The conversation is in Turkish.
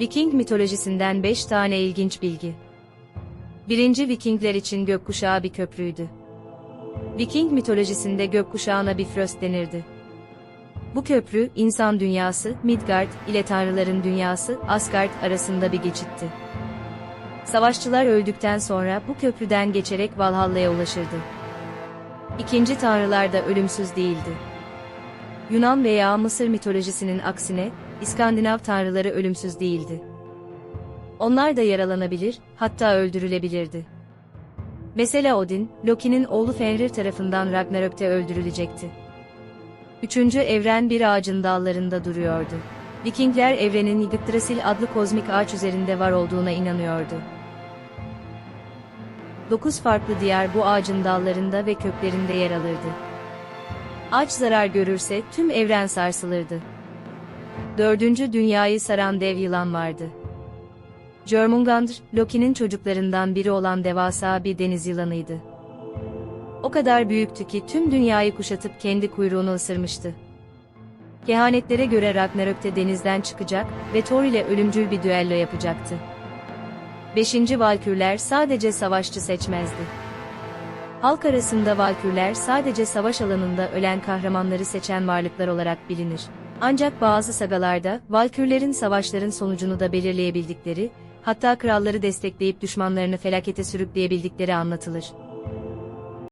Viking mitolojisinden 5 tane ilginç bilgi. Birinci Vikingler için gökkuşağı bir köprüydü. Viking mitolojisinde gökkuşağına Bifrost denirdi. Bu köprü, insan dünyası, Midgard ile tanrıların dünyası, Asgard arasında bir geçitti. Savaşçılar öldükten sonra bu köprüden geçerek Valhalla'ya ulaşırdı. İkinci tanrılar da ölümsüz değildi. Yunan veya Mısır mitolojisinin aksine, İskandinav tanrıları ölümsüz değildi. Onlar da yaralanabilir, hatta öldürülebilirdi. Mesela Odin, Loki'nin oğlu Fenrir tarafından Ragnarök'te öldürülecekti. Üçüncü evren bir ağacın dallarında duruyordu. Vikingler evrenin Yggdrasil adlı kozmik ağaç üzerinde var olduğuna inanıyordu. Dokuz farklı diyar bu ağacın dallarında ve köklerinde yer alırdı. Ağaç zarar görürse tüm evren sarsılırdı. Dördüncü dünyayı saran dev yılan vardı. Jörmungandr, Loki'nin çocuklarından biri olan devasa bir deniz yılanıydı. O kadar büyüktü ki tüm dünyayı kuşatıp kendi kuyruğunu ısırmıştı. Kehanetlere göre Ragnarök'te denizden çıkacak ve Thor ile ölümcül bir düello yapacaktı. Beşinci Valkürler sadece savaşçı seçmezdi. Halk arasında Valkürler sadece savaş alanında ölen kahramanları seçen varlıklar olarak bilinir. Ancak bazı sagalarda, Valkürlerin savaşların sonucunu da belirleyebildikleri, hatta kralları destekleyip düşmanlarını felakete sürükleyebildikleri anlatılır.